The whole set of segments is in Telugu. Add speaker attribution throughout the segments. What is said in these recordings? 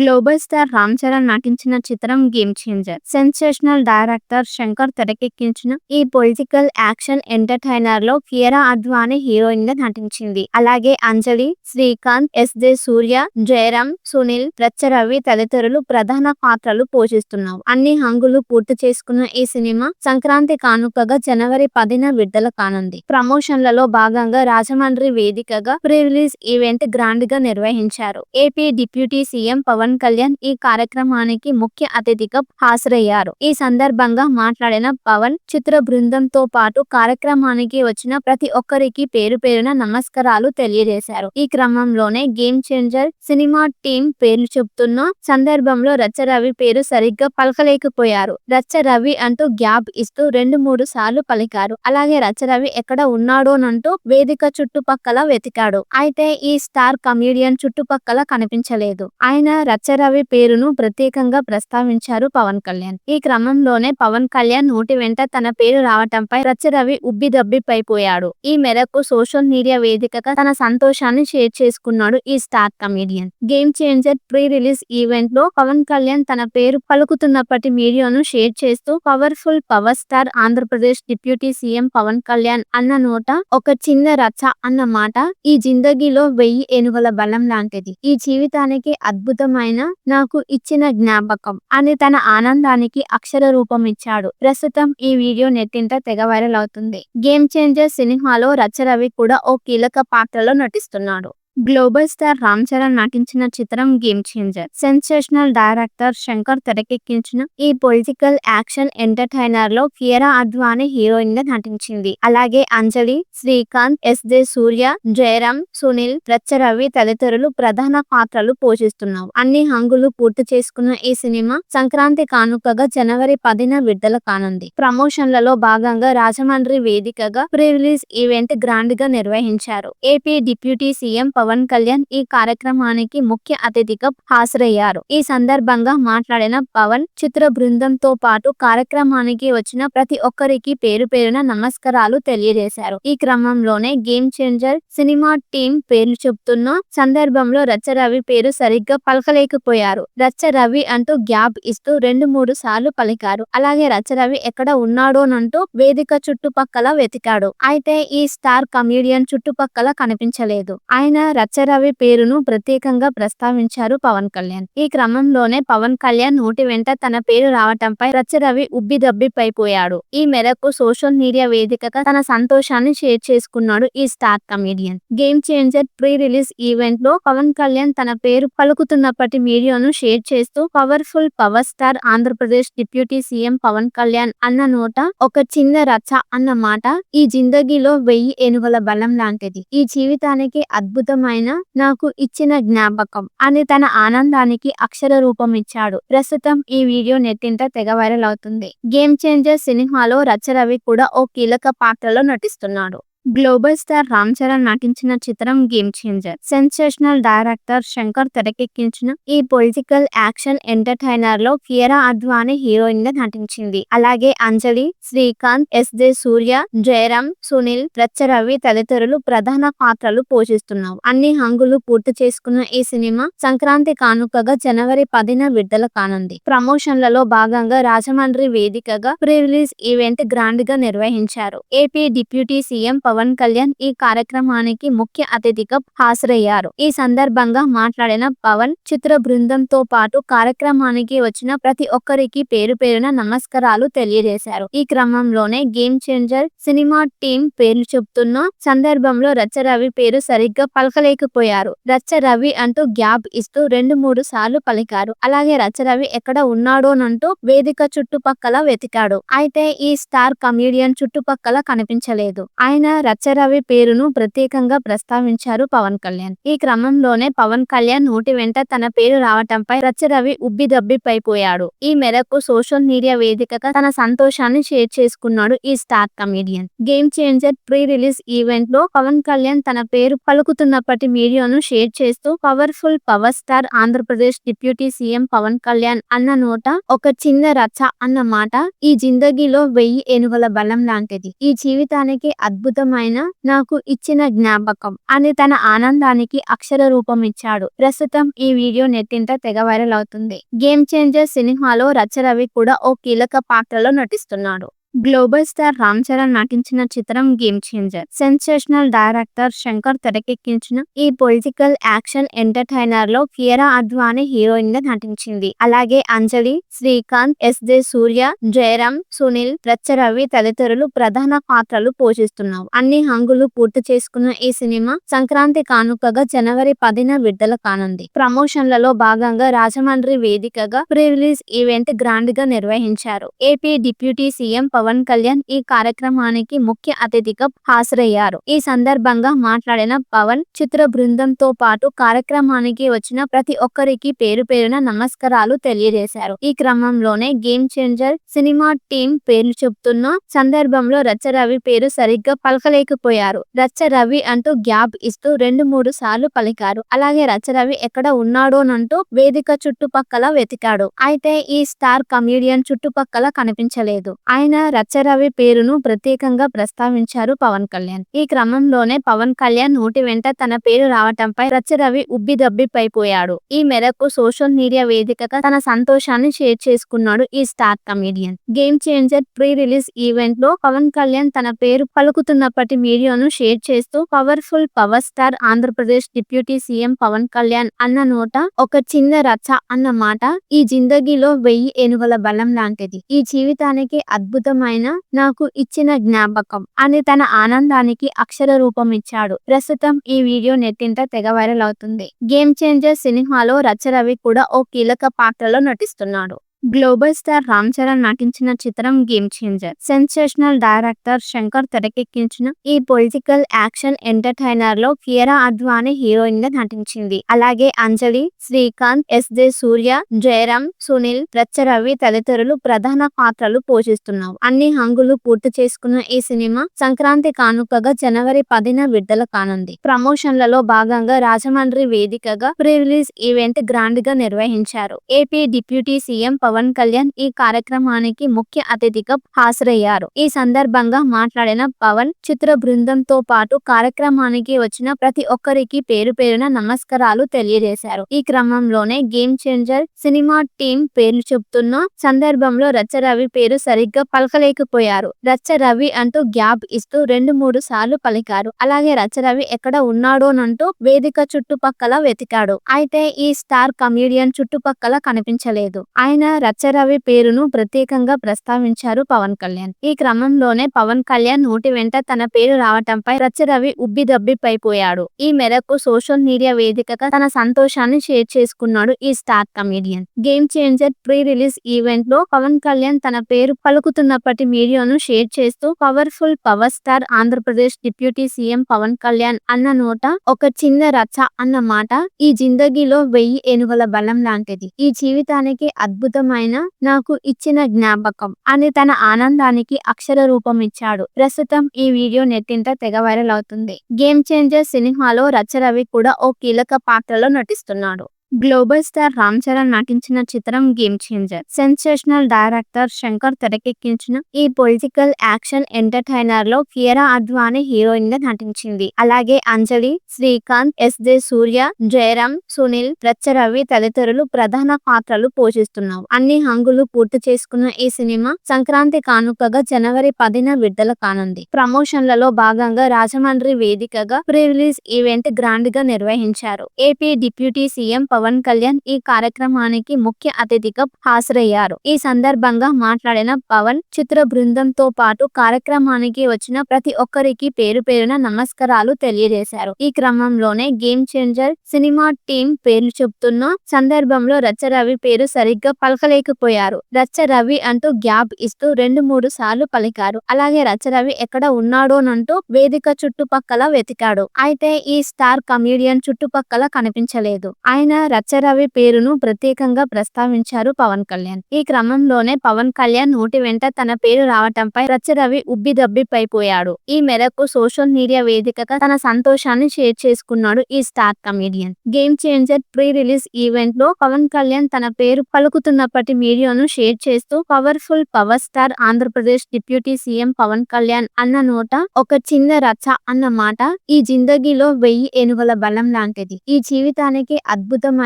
Speaker 1: గ్లోబల్ స్టార్ రామ్ చరణ్ నటించిన చిత్రం Game Changer sensational director Shankar తెరకెక్కించిన ఈ పొలిటికల్ యాక్షన్ ఎంటర్టైనర్లో కియరా అద్వానీ హీరోయిన్గా నటించింది. అలాగే అంజలి శ్రీకాంత్ ఎస్ జె సూర్య జయరామ్ సునీల్ రచ్చరవి తదితరులు ప్రధాన పాత్రలు పోషిస్తున్నారు అన్ని హంగులు పూర్తి చేసుకున్న ఈ సినిమా సంక్రాంతి కానుకగా జనవరి పదిన విడుదల కానుంది. ప్రమోషన్లలో భాగంగా రాజమండ్రి వేదికగా ప్రీ రిలీజ్ ఈవెంట్ గ్రాండ్గా నిర్వహించారు AP deputy CM Pawan Kalyan ఈ కార్యక్రమానికి ముఖ్య అతిథిగా హాజరయ్యారు. ఈ సందర్భంగా మాట్లాడిన పవన్ చిత్ర బృందంతో పాటు కార్యక్రమానికి వచ్చిన ప్రతి ఒక్కరికి పేరు పేరున నమస్కారాలు తెలియజేశారు. ఈ క్రమంలోనే గేమ్ చేంజర్ సినిమా టీం పేర్లు చెబుతున్న సందర్భంలో రచ్చరవి పేరు సరిగ్గా పలకలేకపోయారు. రచ్చ రవి అంటూ గ్యాప్ ఇస్తూ రెండు మూడు సార్లు పలికారు. అలాగే రచ్చరవి ఎక్కడ ఉన్నాడోనంటూ వేదిక చుట్టుపక్కల వెతికాడు. అయితే ఈ స్టార్ కమీడియన్ చుట్టుపక్కల కనిపించలేదు. ఆయన రచ్చరవి పేరును ప్రత్యేకంగా ప్రస్తావించారు పవన్ కళ్యాణ్. ఈ క్రమంలోనే పవన్ కళ్యాణ్ నోటి వెంట తన పేరు రావటంపై రచ్చరవి ఉబ్బిదబ్బిపైపోయాడు ఈ మేరకు సోషల్ మీడియా వేదికగా తన సంతోషాన్ని షేర్ చేసుకున్నాడు ఈ star comedian. Game Changer pre release ఈవెంట్లో పవన్ కళ్యాణ్ తన పేరు పలుకుతున్నప్పటి వీడియోను షేర్ చేస్తూ powerful power star Andhra Pradesh deputy CM Pawan Kalyan అన్న నోట ఒక చిన్న రచ్చ అన్న మాట ఈ జిందగీలో వెయ్యి ఏనుగుల బలం లాంటిది. ఈ జీవితానికి అద్భుతమైన నాకు ఇచ్చిన జ్ఞాపకం అని తన ఆనందానికి అక్షర రూపం ఇచ్చాడు ప్రస్తుతం ఈ వీడియో నెట్టింట తెగ వైరల్ అవుతుంది. గేమ్ చేంజర్ సినిమాలో రచరవి కూడా ఓ కీలక పాత్రలో నటిస్తున్నాడు. గ్లోబల్ స్టార్ రామ్ చరణ్ నటించిన చిత్రం Game Changer sensational director Shankar తెరకెక్కించిన ఈ పొలిటికల్ యాక్షన్ ఎంటర్టైనర్లో కియరా అద్వానీ హీరోయిన్గా నటించింది. అలాగే అంజలి శ్రీకాంత్ ఎస్ జే సూర్య జయరామ్ సునీల్ రచ్చరవి తదితరులు ప్రధాన పాత్రలు పోషిస్తున్నారు అన్ని హంగులు పూర్తి చేసుకున్న ఈ సినిమా సంక్రాంతి కానుకగా జనవరి పదిన విడుదల కానుంది. ప్రమోషన్లలో భాగంగా రాజమండ్రి వేదికగా ప్రీ రిలీజ్ ఈవెంట్ గ్రాండ్గా నిర్వహించారు AP deputy CM Pawan Pawan Kalyan ఈ కార్యక్రమానికి ముఖ్య అతిథిగా హాజరయ్యారు. ఈ సందర్భంగా మాట్లాడిన పవన్ చిత్ర బృందంతో పాటు కార్యక్రమానికి వచ్చిన ప్రతి ఒక్కరికి పేరు పేరున నమస్కారాలు తెలియజేశారు. ఈ క్రమంలోనే గేమ్ చేంజర్ సినిమా టీం పేర్లు చెబుతున్న సందర్భంలో రచ్చరవి పేరు సరిగ్గా పలకలేకపోయారు. రచ్చ రవి అంటూ గ్యాప్ ఇస్తూ రెండు మూడు సార్లు పలికారు. అలాగే రచ్చరవి ఎక్కడ ఉన్నాడోనంటూ వేదిక చుట్టుపక్కల వెతికాడు. అయితే ఈ స్టార్ కమీడియన్ చుట్టుపక్కల కనిపించలేదు. ఆయన రచ్చరవి పేరును ప్రత్యేకంగా ప్రస్తావించారు పవన్ కళ్యాణ్. ఈ క్రమంలోనే పవన్ కళ్యాణ్ నోటి వెంట తన పేరు రావటంపై రచ్చరవి ఉబ్బిదబ్బిపైపోయాడు ఈ మేరకు సోషల్ మీడియా వేదికగా తన సంతోషాన్ని షేర్ చేసుకున్నాడు ఈ star comedian. Game Changer pre release ఈవెంట్లో పవన్ కళ్యాణ్ తన పేరు పలుకుతున్నప్పటి వీడియోను షేర్ చేస్తూ powerful power star Andhra Pradesh deputy CM Pawan Kalyan అన్న నోట ఒక చిన్న రచ్చ అన్న మాట ఈ జిందగీలో వెయ్యి ఏనుగుల బలం లాంటిది. ఈ జీవితానికి అద్భుతం అద్భుతమైన నాకు ఇచ్చిన జ్ఞాపకం అని తన ఆనందానికి అక్షర రూపం ఇచ్చాడు ప్రస్తుతం ఈ వీడియో నెట్టింట తెగ వైరల్ అవుతుంది. గేమ్ చేంజర్ సినిమాలో రచ్చరవి కూడా ఓ కీలక పాత్రలో నటిస్తున్నాడు. గ్లోబల్ స్టార్ రామ్ చరణ్ నటించిన చిత్రం Game Changer sensational director Shankar తెరకెక్కించిన ఈ పొలిటికల్ యాక్షన్ ఎంటర్టైనర్లో కియరా అద్వానీ హీరోయిన్గా నటించింది. అలాగే అంజలి శ్రీకాంత్ ఎస్ జే సూర్య జయరామ్ సునీల్ రచ్చరవి తదితరులు ప్రధాన పాత్రలు పోషిస్తున్నారు. అన్ని హంగులు పూర్తి చేసుకున్న ఈ సినిమా సంక్రాంతి కానుకగా జనవరి పదిన విడుదల కానుంది. ప్రమోషన్లలో భాగంగా రాజమండ్రి వేదికగా ప్రీ రిలీజ్ ఈవెంట్ గ్రాండ్గా నిర్వహించారు AP deputy CM Pawan Kalyan ఈ కార్యక్రమానికి ముఖ్య అతిథిగా హాజరయ్యారు. ఈ సందర్భంగా మాట్లాడిన పవన్ చిత్ర బృందంతో పాటు కార్యక్రమానికి వచ్చిన ప్రతి ఒక్కరికి పేరు పేరున నమస్కారాలు తెలియజేశారు. ఈ క్రమంలోనే గేమ్ చేంజర్ సినిమా టీం పేర్లు చెబుతున్న సందర్భంలో రచ్చరవి పేరు సరిగ్గా పలకలేకపోయారు. రచ్చ రవి అంటూ గ్యాప్ ఇస్తూ రెండు మూడు సార్లు పలికారు. అలాగే రచ్చరవి ఎక్కడ ఉన్నాడోనంటూ వేదిక చుట్టుపక్కల వెతికాడు. అయితే ఈ స్టార్ కమీడియన్ చుట్టుపక్కల కనిపించలేదు. ఆయన రచ్చరవి పేరును ప్రత్యేకంగా ప్రస్తావించారు పవన్ కళ్యాణ్. ఈ క్రమంలోనే పవన్ కళ్యాణ్ నోటి వెంట తన పేరు రావటంపై రచ్చరవి ఉబ్బిదబ్బిపైపోయాడు ఈ మేరకు సోషల్ మీడియా వేదికగా తన సంతోషాన్ని షేర్ చేసుకున్నాడు ఈ star comedian. Game Changer pre release ఈవెంట్లో పవన్ కళ్యాణ్ తన పేరు పలుకుతున్నప్పటి వీడియోను షేర్ చేస్తూ powerful power star Andhra Pradesh deputy CM Pawan Kalyan అన్న నోట ఒక చిన్న రచ్చ అన్న మాట ఈ జిందగీలో వెయ్యి ఏనుగుల బలం లాంటిది. ఈ జీవితానికి అద్భుతం అద్భుతమైన నాకు ఇచ్చిన జ్ఞాపకం అని తన ఆనందానికి అక్షర రూపం ఇచ్చాడు. ప్రస్తుతం ఈ వీడియో నెట్టింట తెగ వైరల్ అవుతుంది. గేమ్ చేంజర్ సినిమాలో రచ్చరవి కూడా ఓ కీలక పాత్రలో నటిస్తున్నాడు. గ్లోబల్ స్టార్ రామ్ చరణ్ నటించిన చిత్రం Game Changer sensational director Shankar తెరకెక్కించిన ఈ పొలిటికల్ యాక్షన్ ఎంటర్టైనర్లో కియరా అద్వానీ హీరోయిన్గా నటించింది. అలాగే అంజలి శ్రీకాంత్ ఎస్ జే సూర్య జయరామ్ సునీల్ రచ్చరవి తదితరులు ప్రధాన పాత్రలు పోషిస్తున్నారు. అన్ని హంగులు పూర్తి చేసుకున్న ఈ సినిమా సంక్రాంతి కానుకగా జనవరి పదిన విడుదల కానుంది. ప్రమోషన్లలో భాగంగా రాజమండ్రి వేదికగా ప్రీ రిలీజ్ ఈవెంట్ గ్రాండ్గా నిర్వహించారు AP deputy CM Pawan Kalyan ఈ కార్యక్రమానికి ముఖ్య అతిథిగా హాజరయ్యారు. ఈ సందర్భంగా మాట్లాడిన పవన్ చిత్ర బృందంతో పాటు కార్యక్రమానికి వచ్చిన ప్రతి ఒక్కరికి పేరు పేరున నమస్కారాలు తెలియజేశారు. ఈ క్రమంలోనే గేమ్ చేంజర్ సినిమా టీం పేర్లు చెబుతున్న సందర్భంలో రచ్చ రవి పేరు సరిగ్గా పలకలేకపోయారు. రచ్చ రవి అంటూ గ్యాప్ ఇస్తూ రెండు మూడు సార్లు పలికారు. అలాగే రచ్చ రవి ఎక్కడ ఉన్నాడోనంటూ వేదిక చుట్టుపక్కల వెతికాడు. అయితే ఈ స్టార్ కమీడియన్ చుట్టుపక్కల కనిపించలేదు. ఆయన రచ్చరవి పేరును ప్రత్యేకంగా ప్రస్తావించారు పవన్ కళ్యాణ్. ఈ క్రమంలోనే పవన్ కళ్యాణ్ నోటి వెంట తన పేరు రావటంపై రచ్చరవి ఉబ్బిదబ్బిపైపోయాడు ఈ మేరకు సోషల్ మీడియా వేదికగా తన సంతోషాన్ని షేర్ చేసుకున్నాడు ఈ star comedian. Game Changer pre release ఈవెంట్లో పవన్ కళ్యాణ్ తన పేరు పలుకుతున్నప్పటి వీడియోను షేర్ చేస్తూ powerful power star Andhra Pradesh deputy CM Pawan Kalyan అన్న నోట ఒక చిన్న రచ్చ అన్న మాట ఈ జిందగీలో వెయ్యి ఏనుగుల బలం లాంటిది. ఈ జీవితానికి అద్భుతం అద్భుతమైన నాకు ఇచ్చిన జ్ఞాపకం అని తన ఆనందానికి అక్షర రూపం ఇచ్చాడు. ప్రస్తుతం ఈ వీడియో నెట్టింట తెగ వైరల్ అవుతుంది. గేమ్ చేంజర్ సినిమాలో రచ్చరవి కూడా ఓ కీలక పాత్రలో నటిస్తున్నాడు. గ్లోబల్ స్టార్ రామ్ చరణ్ నటించిన చిత్రం Game Changer sensational director Shankar తెరకెక్కించిన ఈ పొలిటికల్ యాక్షన్ ఎంటర్టైనర్లో కియరా అద్వానీ హీరోయిన్గా నటించింది. అలాగే అంజలి శ్రీకాంత్ ఎస్ జె సూర్య జయరామ్ సునీల్ రచ్చరవి తదితరులు ప్రధాన పాత్రలు పోషిస్తున్నారు. అన్ని హంగులు పూర్తి చేసుకున్న ఈ సినిమా సంక్రాంతి కానుకగా జనవరి పదిన విడుదల కానుంది. ప్రమోషన్లలో భాగంగా రాజమండ్రి వేదికగా ప్రీ రిలీజ్ ఈవెంట్ గ్రాండ్గా నిర్వహించారు AP deputy CM Pawan Kalyan ఈ కార్యక్రమానికి ముఖ్య అతిథిగా హాజరయ్యారు. ఈ సందర్భంగా మాట్లాడిన పవన్ చిత్ర బృందంతో పాటు కార్యక్రమానికి వచ్చిన ప్రతి ఒక్కరికి పేరు పేరున నమస్కారాలు తెలియజేశారు. ఈ క్రమంలోనే గేమ్ చేంజర్ సినిమా టీం పేర్లు చెబుతున్న సందర్భంలో రచ్చ రవి పేరు సరిగ్గా పలకలేకపోయారు. రచ్చ రవి అంటూ గ్యాప్ ఇస్తూ రెండు మూడు సార్లు పలికారు. అలాగే రచ్చ రవి ఎక్కడ ఉన్నాడోనంటూ వేదిక చుట్టుపక్కల వెతికాడు. అయితే ఈ స్టార్ కమీడియన్ చుట్టుపక్కల కనిపించలేదు. ఆయన రచ్చరవి పేరును ప్రత్యేకంగా ప్రస్తావించారు పవన్ కళ్యాణ్. ఈ క్రమంలోనే పవన్ కళ్యాణ్ నోటి వెంట తన పేరు రావటంపై రచ్చరవి ఉబ్బిదబ్బిపైపోయాడు ఈ మేరకు సోషల్ మీడియా వేదికగా తన సంతోషాన్ని షేర్ చేసుకున్నాడు ఈ star comedian. Game Changer pre release ఈవెంట్లో పవన్ కళ్యాణ్ తన పేరు పలుకుతున్నప్పటి వీడియోను షేర్ చేస్తూ powerful power star Andhra Pradesh deputy CM Pawan Kalyan అన్న నోట ఒక చిన్న రచ్చ అన్న మాట ఈ జిందగీలో వెయ్యి ఏనుగుల బలం లాంటిది. ఈ జీవితానికి అద్భుతం అద్భుతమైన నాకు ఇచ్చిన జ్ఞాపకం అని తన ఆనందానికి అక్షర రూపం ఇచ్చాడు ప్రస్తుతం ఈ వీడియో నెట్టింట తెగ వైరల్ అవుతుంది. గేమ్ చేంజర్ సినిమాలో రచ్చరవి కూడా ఓ కీలక పాత్రలో నటిస్తున్నాడు. గ్లోబల్ స్టార్ రామ్ చరణ్ నటించిన చిత్రం Game Changer sensational director Shankar తెరకెక్కించిన ఈ పొలిటికల్ యాక్షన్ ఎంటర్టైనర్లో కియరా అద్వానీ హీరోయిన్గా నటించింది. అలాగే అంజలి శ్రీకాంత్ ఎస్ జే సూర్య జయరామ్ సునీల్ రచ్చరవి తదితరులు ప్రధాన పాత్రలు పోషిస్తున్నారు. అన్ని హంగులు పూర్తి చేసుకున్న ఈ సినిమా సంక్రాంతి కానుకగా జనవరి పదిన విడుదల కానుంది. ప్రమోషన్లలో భాగంగా రాజమండ్రి వేదికగా ప్రీ రిలీజ్ ఈవెంట్ గ్రాండ్గా నిర్వహించారు AP deputy CM Pawan Kalyan ఈ కార్యక్రమానికి ముఖ్య అతిథిగా హాజరయ్యారు. ఈ సందర్భంగా మాట్లాడిన పవన్ చిత్ర బృందంతో పాటు కార్యక్రమానికి వచ్చిన ప్రతి ఒక్కరికి పేరు పేరున నమస్కారాలు తెలియజేశారు. ఈ క్రమంలోనే గేమ్ చేంజర్ సినిమా టీం పేర్లు చెబుతున్న సందర్భంలో రచ్చ రవి పేరు సరిగ్గా పలకలేకపోయారు. రచ్చ రవి అంటూ గ్యాప్ ఇస్తూ రెండు మూడు సార్లు పలికారు. అలాగే రచ్చ రవి ఎక్కడ ఉన్నాడోనంటూ వేదిక చుట్టుపక్కల వెతికాడు. అయితే ఈ స్టార్ కమీడియన్ చుట్టుపక్కల కనిపించలేదు. ఆయన రచ్చరవి పేరును ప్రత్యేకంగా ప్రస్తావించారు పవన్ కళ్యాణ్. ఈ క్రమంలోనే పవన్ కళ్యాణ్ నోటి వెంట తన పేరు రావటంపై రచ్చరవి ఉబ్బిదబ్బిపైపోయాడు ఈ మేరకు సోషల్ మీడియా వేదికగా తన సంతోషాన్ని షేర్ చేసుకున్నాడు ఈ star comedian. Game Changer pre release ఈవెంట్లో పవన్ కళ్యాణ్ తన పేరు పలుకుతున్నప్పటి వీడియోను షేర్ చేస్తూ powerful power star Andhra Pradesh deputy CM Pawan Kalyan అన్న నోట ఒక చిన్న రచ్చ అన్న మాట ఈ జిందగీలో వెయ్యి ఏనుగుల బలం లాంటిది. ఈ జీవితానికి అద్భుతమైన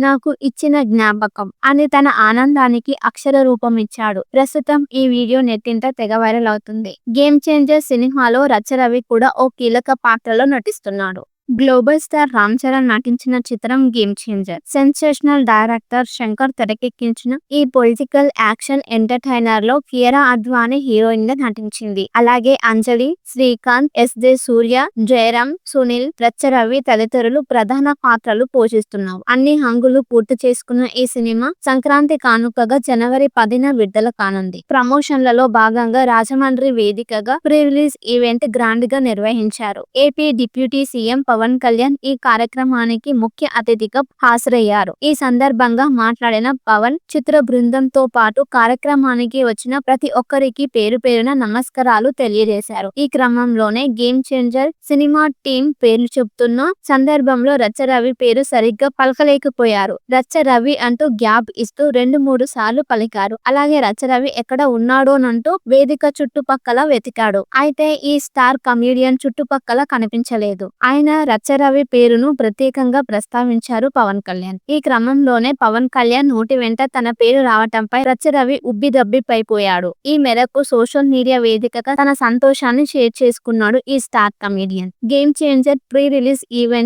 Speaker 1: నాకు ఇచ్చిన జ్ఞాపకం అని తన ఆనందానికి అక్షర రూపం ఇచ్చాడు. ప్రస్తుతం ఈ వీడియో నెట్టింట తెగ వైరల్ అవుతుంది. గేమ్ చేంజర్ సినిమాలో రచ్చరవి కూడా ఓ కీలక పాత్రలో నటిస్తున్నాడు. గ్లోబల్ స్టార్ రామ్ చరణ్ నటించిన చిత్రం Game Changer sensational director Shankar తెరకెక్కించిన ఈ పొలిటికల్ యాక్షన్ ఎంటర్టైనర్లో కియరా అద్వానీ హీరోయిన్గా నటించింది. అలాగే అంజలి శ్రీకాంత్ ఎస్ దే సూర్య జయరామ్ సునీల్ రచ్చరవి తదితరులు ప్రధాన పాత్రలు పోషిస్తున్నారు. అన్ని హంగులు పూర్తి చేసుకున్న ఈ సినిమా సంక్రాంతి కానుకగా జనవరి పదిన విడుదల కానుంది. ప్రమోషన్లలో భాగంగా రాజమండ్రి వేదికగా ప్రీ రిలీజ్ ఈవెంట్ గ్రాండ్గా నిర్వహించారు AP deputy CM Pawan Kalyan ఈ కార్యక్రమానికి ముఖ్య అతిథిగా హాజరయ్యారు. ఈ సందర్భంగా మాట్లాడిన పవన్ చిత్ర బృందంతో పాటు కార్యక్రమానికి వచ్చిన ప్రతి ఒక్కరికి పేరు పేరున నమస్కారాలు తెలియజేశారు. ఈ క్రమంలోనే గేమ్ చేంజర్ సినిమా టీం పేర్లు చెప్తున్న సందర్భంలో రచ్చ రవి పేరు సరిగ్గా పలకలేకపోయారు. రచ్చ రవి అంటూ గ్యాప్ ఇస్తూ రెండు మూడు సార్లు పలికారు. అలాగే రచ్చ రవి ఎక్కడ ఉన్నాడోనంటూ వేదిక చుట్టుపక్కల వెతికాడు. అయితే ఈ స్టార్ కమీడియన్ చుట్టుపక్కల కనిపించలేదు. ఆయన రచ్చరవి పేరును ప్రత్యేకంగా ప్రస్తావించారు పవన్ కళ్యాణ్. ఈ క్రమంలోనే పవన్ కళ్యాణ్ నోటి వెంట తన పేరు రావటంపై రచ్చరవి ఉబ్బిదబ్బిపైపోయాడు. ఈ మేరకు సోషల్ మీడియా వేదికగా తన సంతోషాన్ని షేర్ చేసుకున్నాడు ఈ star comedian. Game Changer pre release event